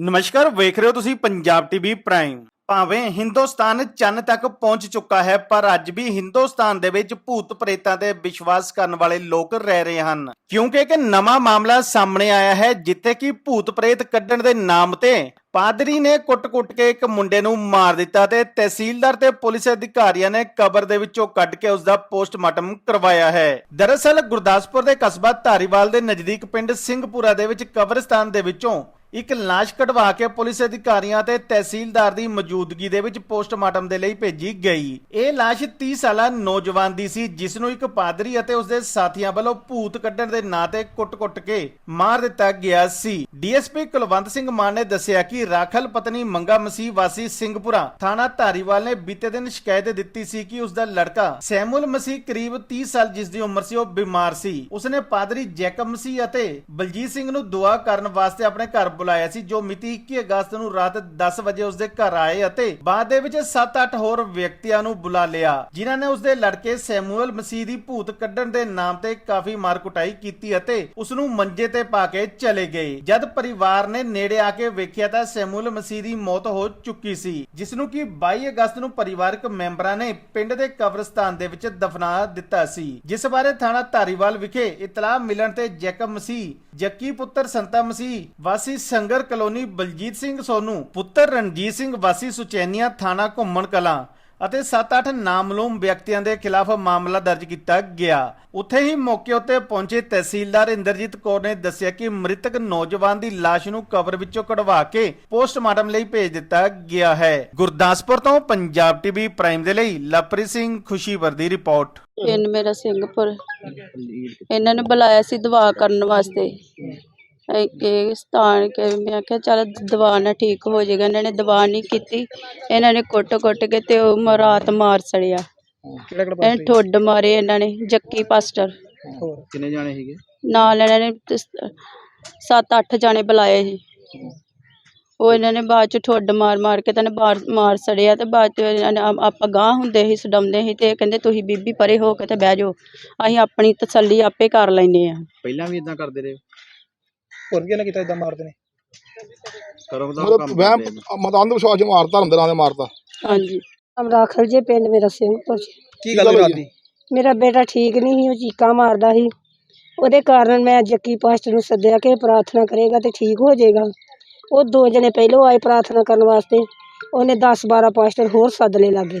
ਨਮਸਕਾਰ, ਵੇਖ ਰਹੇ ਹੋ ਤੁਸੀਂ ਪੰਜਾਬ ਟੀਵੀ ਪ੍ਰਾਈਮ ਭਾਵੇਂ ਹਿੰਦੁਸਤਾਨ ਚੰਨ ਤੱਕ ਪਹੁੰਚ ਚੁੱਕਾ ਹੈ, ਪਰ ਅੱਜ ਵੀ ਹਿੰਦੁਸਤਾਨ ਦੇ ਵਿੱਚ ਭੂਤ ਪ੍ਰੇਤਾਂ ਤੇ ਵਿਸ਼ਵਾਸ ਕਰਨ ਵਾਲੇ ਲੋਕ ਰਹਿ ਰਹੇ ਹਨ। ਕਿਉਂਕਿ ਇੱਕ ਨਵਾਂ ਮਾਮਲਾ ਸਾਹਮਣੇ ਆਇਆ ਹੈ, ਜਿੱਥੇ ਕਿ ਭੂਤ ਪ੍ਰੇਤ ਕੱਢਣ ਦੇ ਨਾਮ ਤੇ ਪਾਦਰੀ ਨੇ ਕੁੱਟ-ਕੁੱਟ ਕੇ ਇੱਕ ਮੁੰਡੇ ਨੂੰ ਮਾਰ ਦਿੱਤਾ ਤੇ ਤਹਿਸੀਲਦਾਰ ਤੇ ਪੁਲਿਸ ਅਧਿਕਾਰੀਆਂ ਨੇ ਕਬਰ ਦੇ ਵਿੱਚੋਂ ਕੱਢ ਕੇ ਉਸ ਦਾ ਪੋਸਟਮਾਰਟਮ ਕਰਵਾਇਆ ਹੈ। ਦਰਅਸਲ ਗੁਰਦਾਸਪੁਰ ਦੇ ਕਸਬਾ ਧਾਰੀਵਾਲ ਦੇ ਨਜ਼ਦੀਕ ਪਿੰਡ ਸਿੰਘਪੁਰਾ ਦੇ ਵਿੱਚ ਕਬਰਸਤਾਨ ਦੇ ਵਿੱਚੋਂ ਇੱਕ ਲਾਸ਼ ਕਢਵਾ ਕੇ ਪੁਲਿਸ ਅਧਿਕਾਰੀਆਂ ਤੇ ਤਹਿਸੀਲਦਾਰ ਦੀ ਮੌਜੂਦਗੀ ਦੇ ਵਿੱਚ ਪੋਸਟਮਾਰਟਮ ਦੇ ਲਈ ਭੇਜੀ ਗਈ। ਇਹ ਲਾਸ਼ 30 ਸਾਲਾ ਨੌਜਵਾਨ ਦੀ ਸੀ, ਜਿਸ ਨੂੰ ਇੱਕ ਪਾਦਰੀ ਅਤੇ ਉਸਦੇ ਸਾਥੀਆਂ ਵੱਲੋਂ ਭੂਤ ਕੱਢਣ ਦੇ ਨਾਂ ਤੇ ਕੁੱਟ-ਕੁੱਟ ਕੇ ਮਾਰ ਦਿੱਤਾ ਗਿਆ ਸੀ। ਡੀਐਸਪੀ ਕੁਲਵੰਤ ਸਿੰਘ ਮਾਨ ਨੇ ਦੱਸਿਆ ਕਿ ਰਾਖਲ ਪਤਨੀ ਮੰਗਾ ਮਸੀਹ ਵਾਸੀ ਸਿੰਘਪੁਰਾ ਥਾਣਾ ਧਾਰੀਵਾਲ ਨੇ ਬੀਤੇ ਦਿਨ ਸ਼ਿਕਾਇਤ ਦਿੱਤੀ ਸੀ ਕਿ ਉਸਦਾ ਲੜਕਾ ਸੈਮੂਲ ਮਸੀਹ ਕਰੀਬ 30 ਸਾਲ, ਜਿਸ ਦੀ ਉਮਰ ਸੀ, ਉਹ ਬਿਮਾਰ ਸੀ। ਉਸਨੇ ਪਾਦਰੀ ਜੈਕਬ ਮਸੀਹ ਅਤੇ ਬਲਜੀਤ ਸਿੰਘ ਨੂੰ ਦੁਆ ਕਰਨ ਵਾਸਤੇ ਆਪਣੇ ਘਰ ਬੁਲਾਇਆ ਸੀ, ਜੋ ਮਿਤੀ 21 ਅਗਸਤ ਨੂੰ ਰਾਤ 10 ਵਜੇ ਉਸਦੇ ਘਰ ਆਏ ਅਤੇ ਬਾਅਦ ਦੇ ਵਿੱਚ 7-8 ਹੋਰ ਵਿਅਕਤੀਆਂ ਨੂੰ ਬੁਲਾ ਲਿਆ, ਜਿਨ੍ਹਾਂ ਨੇ ਉਸਦੇ ਲੜਕੇ ਸੈਮੂਅਲ ਮਸੀਹ ਦੀ ਭੂਤ ਕੱਢਣ ਦੇ ਨਾਮ ਤੇ ਕਾਫੀ ਮਾਰ ਕੁਟਾਈ ਕੀਤੀ ਅਤੇ ਉਸ ਨੂੰ ਮੰਜੇ ਤੇ ਪਾ ਕੇ ਚਲੇ ਗਏ। ਜਦ ਪਰਿਵਾਰ ਨੇ ਨੇੜੇ ਆ ਕੇ ਵੇਖਿਆ ਤਾਂ ਸੈਮੂਅਲ ਮਸੀਹ ਦੀ ਮੌਤ ਹੋ ਚੁੱਕੀ ਸੀ, ਜਿਸ ਨੂੰ ਕਿ 22 ਅਗਸਤ ਨੂੰ ਪਰਿਵਾਰਕ ਮੈਂਬਰਾਂ ਨੇ ਪਿੰਡ ਦੇ ਕਬਰਸਤਾਨ ਦੇ ਵਿੱਚ ਦਫਨਾ ਦਿੱਤਾ ਸੀ। ਜਿਸ ਬਾਰੇ ਥਾਣਾ ਧਾਰੀਵਾਲ ਵਿਖੇ ਇਤਲਾਹ ਮਿਲਣ ਤੇ ਜੈਕਬ ਮਸੀਹ, ਜੱਕੀ ਪੁੱਤਰ ਸੰਤਾ ਮਸੀਹ, ਵਾਸੀ ਸੰਗਰ ਕਲੋਨੀ ਬਲਜੀਤ ਸਿੰਘ ਸੋਨੂ, ਪੁੱਤਰ ਰਣਜੀਤ ਸਿੰਘ ਵਾਸੀ ਸੁਚੈਨੀਆਂ ਥਾਣਾ ਘੁੰਮਣ ਕਲਾਂ ਅਤੇ 7-8 ਨਾਮਲੂਮ ਵਿਅਕਤੀਆਂ ਦੇ ਖਿਲਾਫ ਮਾਮਲਾ ਦਰਜ ਕੀਤਾ ਗਿਆ। ਉੱਥੇ ਹੀ ਮੌਕੇ ਉੱਤੇ ਪਹੁੰਚੇ ਤਹਿਸੀਲਦਾਰ ਇੰਦਰਜੀਤ ਕੌਰ ਨੇ ਦੱਸਿਆ ਕਿ ਮ੍ਰਿਤਕ ਨੌਜਵਾਨ ਦੀ ਲਾਸ਼ ਨੂੰ ਕਬਰ ਵਿੱਚੋਂ ਕਢਵਾ ਕੇ ਪੋਸਟਮਾਰਟਮ ਲਈ ਭੇਜ ਦਿੱਤਾ ਗਿਆ ਹੈ। ਗੁਰਦਾਸਪੁਰ ਤੋਂ ਪੰਜਾਬ ਟੀਵੀ ਪ੍ਰਾਈਮ ਦੇ ਲਈ ਲਵਪ੍ਰੀਤ ਸਿੰਘ ਖੁਸ਼ੀਵਰ ਦੀ ਰਿਪੋਰਟ। ਪਿੰਡ ਮੇਰਾ ਸਿੰਘਪੁਰ। ਇਹਨਾਂ ਨੇ ਬੁਲਾਇਆ ਸੀ ਦੁਆ ਕਰਨ ਵਾਸਤੇ। ਇਹ ਕਿ ਮੈਂ ਕਿਹਾ ਚੱਲ ਦਵਾ ਨਾਲ ਠੀਕ ਹੋ ਜਾਏਗਾ। ਇਹਨਾਂ ਨੇ ਦਵਾ ਨਹੀਂ ਕੀਤੀ। ਇਹਨਾਂ ਨੇ ਕੁੱਟ-ਕੁੱਟ ਕੇ ਤੇ ਉਹ ਮ- ਰਾਤ ਮਾਰ ਸੜਿਆ। ਕਿਹੜਾ ਕਿਹੜਾ ਇਹ ਠੁੱਡ ਮਾਰੇ ਇਹਨਾਂ ਨੇ ਜੱਕੀ ਪਾਸਟਰ। ਹੋਰ ਕਿੰਨੇ ਜਾਣੇ ਸੀਗੇ? ਨਾਲ ਇਹਨਾਂ ਨੇ 7-8 ਜਾਣੇ ਬੁਲਾਏ ਸੀ। ਉਹ ਇਹਨਾਂ ਨੇ ਬਾਅਦ ਚ ਠੁੱਡ ਮਾਰ ਮਾਰ ਕੇ ਤਾਂ ਮਾਰ ਮਾਰ ਸੜਿਆ ਤੇ ਬਾਅਦ ਚ ਇਹਨਾਂ ਨੇ ਆ- ਆਪਾਂ ਗਾਂਹ ਹੁੰਦੇ ਸੀ ਸਡਮਦੇ ਸੀ ਤੇ ਇਹ ਕਹਿੰਦੇ ਤੁਸੀਂ ਬੀਬੀ ਪਰੇ ਹੋ ਕੇ ਤੇ ਬਹਿ ਜਾਓ। ਅਸੀਂ ਆਪਣੀ ਤਸੱਲੀ ਆਪੇ ਕਰ ਲੈਨੇ ਆ ਪਹਿਲਾਂ ਵੀ ਇਦਾਂ ਕਰਦੇ ਰਹੇ? ਹੋਰ ਕੀ ਨਾ ਕੀਤਾ ਇਦਾਂ ਮਾਰਦੇ ਨੇ? ਦਾ ਮਤਲਬ ਵਹਿਮ ਮਤ ਅੰਧ ਵਿਸ਼ਵਾਸ ਚ ਮਾਰਤਾ ਧਰਮ ਦੇ ਨਾਂ ਤੇ ਮਾਰਤਾ। ਹਾਂਜੀ। ਅਮਰਾਖਲ ਜੇ ਪਿੰਡ ਮੇਰਾ ਸਿੰਘਪੁਰ ਚ ਕੀ ਗੱਲ ਹੋਈ ਰਾਤ ਦੀ ਮੇਰਾ ਬੇਟਾ ਠੀਕ ਨਹੀਂ ਸੀ ਉਹ ਚੀਕਾਂ ਮਾਰਦਾ ਸੀ। ਉਹਦੇ ਕਾਰਨ ਮੈਂ ਜੱਕੀ ਪਾਸਟਰ ਨੂੰ ਸੱਦਿਆ ਕਿ ਪ੍ਰਾਰਥਨਾ ਕਰੇਗਾ ਤੇ ਠੀਕ ਹੋ ਜਾਏਗਾ। ਉਹ ਦੋ ਜਣੇ ਪਹਿਲੋਂ ਆਏ ਪ੍ਰਾਰਥਨਾ ਕਰਨ ਵਾਸਤੇ। ਉਹਨੇ 10 12 ਪਾਸਟਰ ਹੋਰ ਸੱਦ ਲਏ ਲਾਗੇ।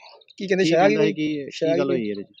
ਕੀ ਕਹਿੰਦੇ ਸ਼ਾਹ ਕੀ ਗੱਲ ਹੋਈ ਇਹਦੇ ਚ?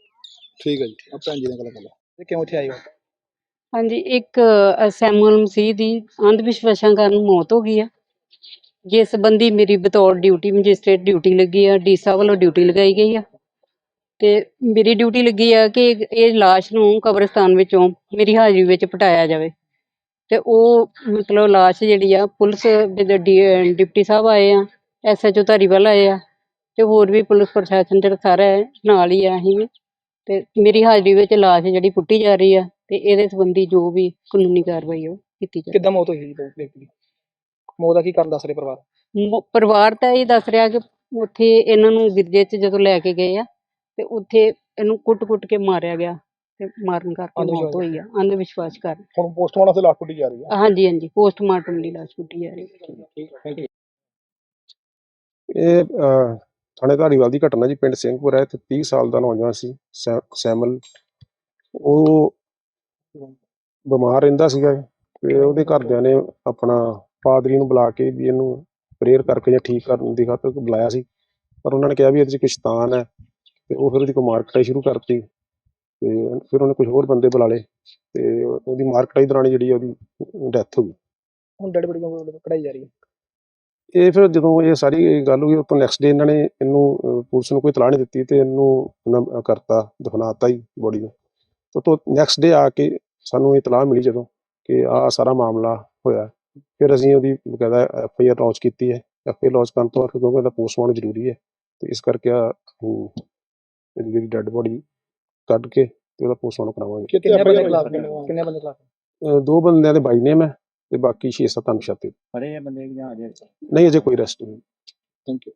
ਠੀਕ ਹੈ ਜੀ ਆ ਭੈਣ ਜੀ ਨਾਲ ਗੱਲ ਕਰ ਲਓ। ਤੇ ਕਿਉਂ ਇੱਥੇ ਆਏ ਹੋ? ਹਾਂਜੀ ਇੱਕ ਅ, ਸੈਮੂਅਲ ਮਸੀਹ ਦੀ ਅੰਧ ਵਿਸ਼ਵਾਸਾਂ ਕਾਰਨ ਮੌਤ ਹੋ ਗਈ ਆ। ਜਿਸ ਸੰਬੰਧੀ ਮੇਰੀ ਬਤੌਰ ਡਿਊਟੀ ਮੈਜਿਸਟ੍ਰੇਟ ਡਿਊਟੀ ਲੱਗੀ ਆ ਡੀਸਾ ਵੱਲੋਂ ਡਿਊਟੀ ਲਗਾਈ ਗਈ ਆ। ਤੇ ਮੇਰੀ ਡਿਊਟੀ ਲੱਗੀ ਆ ਕਿ ਇਹ ਲਾਸ਼ ਨੂੰ ਕਬਰਸਤਾਨ ਵਿੱਚੋਂ ਮੇਰੀ ਹਾਜ਼ਰੀ ਵਿੱਚ ਪਟਾਇਆ ਜਾਵੇ। ਤੇ ਉਹ ਮਤਲਬ ਲਾਸ਼ ਜਿਹੜੀ ਆ ਪੁਲਿਸ ਦੇ ਡੀ- ਡਿਪਟੀ ਸਾਹਿਬ ਆਏ ਆ ਐਸਐਚਓ ਧਾਰੀਵਾਲ ਆਏ ਆ। ਤੇ ਹੋਰ ਵੀ ਪੁਲਿਸ ਪ੍ਰਸ਼ਾਸਨ ਜਿਹੜਾ ਸਾਰਾ ਹੈ, ਨਾਲ ਹੀ ਆ ਅਸੀਂ ਵੀ। ਤੇ ਮੇਰੀ ਹਾਜ਼ਰੀ ਵਿੱਚ ਲਾਸ਼ ਜਿਹੜੀ ਪੁੱਟੀ ਜਾ ਰਹੀ ਆ ਤੇ ਇਹਦੇ ਸੰਬੰਧੀ ਜੋ ਵੀ ਕਾਨੂੰਨੀ ਕਾਰਵਾਈ ਉਹ ਕੀਤੀ ਜਾਵੇ ਕਿੱਦਾਂ ਮੌਤ ਹੋਈ ਜੀ ਵਿਅਕਤੀ ਦੀ ਮੌਤ ਦਾ ਕੀ ਕਾਰਨ ਦੱਸ ਰਹੇ ਪਰਿਵਾਰ? ਮ- ਪਰਿਵਾਰ ਤਾਂ ਇਹ ਦੱਸ ਰਿਹਾ ਕਿ ਉੱਥੇ ਇਹਨਾਂ ਨੂੰ ਗਿਰਜੇ 'ਚ ਜਦੋਂ ਲੈ ਕੇ ਗਏ ਆ ਤੇ ਉੱਥੇ ਇਹਨੂੰ ਕੁੱਟ-ਕੁੱਟ ਕੇ ਮਾਰਿਆ ਗਿਆ ਤੇ ਮਾਰਨ ਕਰਕੇ ਮੌਤ ਹੋਈ ਆ ਅੰਧ ਵਿਸ਼ਵਾਸ ਕਾਰਨ। ਹੁਣ ਪੋਸਟਮਾਰਟਮ ਤੇ ਲਾਸ਼ ਪੁੱਟੀ ਜਾ ਰਹੀ ਹੈ ਹਾਂਜੀ ਹਾਂਜੀ ਪੋਸਟਮਾਰਟਮ ਲਈ ਲਾਸ਼ ਪੁੱਟੀ ਜਾ ਰਹੀ ਹੈ ਇਹ ਅਹ, ਥਾਣੇ ਧਾਰੀਵਾਲ ਦੀ ਘਟਨਾ ਜੀ ਪਿੰਡ ਸਿੰਘਪੁਰ ਹੈ ਤੇ 30 ਸਾਲ ਦਾ ਨੌਜਵਾਨ ਸੀ ਸੈਮਲ। ਉਹ ਬਿਮਾਰ ਰਹਿੰਦਾ ਸੀਗਾ ਤੇ ਉਹਦੇ ਘਰਦਿਆਂ ਨੇ ਆਪਣਾ ਪਾਦਰੀ ਨੂੰ ਬੁਲਾ ਕੇ ਵੀ ਇਹਨੂੰ ਪ੍ਰੇਅਰ ਕਰਕੇ ਜਾਂ ਠੀਕ ਕਰਨ ਦੀ ਖਾਤਰ ਬੁਲਾਇਆ ਸੀ। ਪਰ ਉਹਨਾਂ ਨੇ ਕਿਹਾ ਵੀ ਇਹਦੇ 'ਚ ਕੁਛ ਸ਼ੈਤਾਨ ਹੈ ਤੇ ਉਹ ਫਿਰ ਉਹਦੀ ਕੋਈ ਮਾਰਕਟਾਈ ਸ਼ੁਰੂ ਕਰਤੀ ਤੇ ਫਿਰ ਉਹਨੇ ਕੁਝ ਹੋਰ ਬੰਦੇ ਬੁਲਾ ਲਏ ਤੇ ਉਹਦੀ ਮਾਰਕਟਾਈ ਦੌਰਾਨ ਜਿਹੜੀ ਉਹਦੀ ਡੈਥ ਹੋ ਗਈ। ਹੁਣ ਡੈਡ ਬੜੀ ਕਢਾਈ ਜਾ ਰਹੀ ਹੈ? ਇਹ ਫਿਰ ਜਦੋਂ ਇਹ ਸਾਰੀ ਗੱਲ ਹੋਈ ਉਹ ਤੋਂ ਨੈਕਸਟ ਡੇ ਇਹਨਾਂ ਨੇ ਇਹਨੂੰ ਪੁਲਿਸ ਨੂੰ ਕੋਈ ਤਲਾਹ ਨਹੀਂ ਦਿੱਤੀ ਤੇ ਇਹਨੂੰ ਕਰਤਾ ਦਫਨਾਤਾ ਹੀ ਬੋਡੀ ਨੂੰ। ਤੇ ਤੋਂ ਨੈਕਸਟ ਡੇ ਆ ਕੇ ਸਾਨੂੰ ਇਹ ਤਲਾਹ ਮਿਲੀ ਜਦੋਂ ਕਿ ਆਹ ਸਾਰਾ ਮਾਮਲਾ ਹੋਇਆ। ਫਿਰ ਅਸੀਂ ਉਹਦੀ ਬਕਾਇਦਾ ਐਫ ਆਈ ਆਰ ਲਾਂਚ ਕੀਤੀ ਹੈ। ਐਫ ਆਈ ਆਰ ਲਾਂਚ ਕਰਨ ਤੋਂ ਬਾਅਦ ਕਿਉਂਕਿ ਇਹਦਾ ਪੋਸਟਮਾਰਟਮ ਜ਼ਰੂਰੀ ਹੈ ਤੇ ਇਸ ਕਰਕੇ ਆ ਇਹਦੀ ਜਿਹੜੀ ਡੈੱਡ ਬੋਡੀ ਕੱਢ ਕੇ ਤੇ ਉਹਦਾ ਪੋਸਟਮਾਰਟਮ ਕਰਾਵਾਂਗੇ। ਕਿੰਨੇ ਬੰਦੇ ਖਿਲਾਫ? ਕਿੰਨੇ ਬੰਦੇ ਖਿਲਾਫ ਦੋ ਬੰਦਿਆਂ ਦੇ ਬਾਈ ਨੇਮ ਹੈ। ਤੇ ਬਾਕੀ 6-7 ਅਨਸ਼ਾਤੇ ਫੜੇ ਆ ਬੰਦੇ ਜਾਂ ਅਜੇ ਨਹੀਂ ਅਜੇ ਕੋਈ ਰੈਸਟ ਨਹੀਂ। Thank you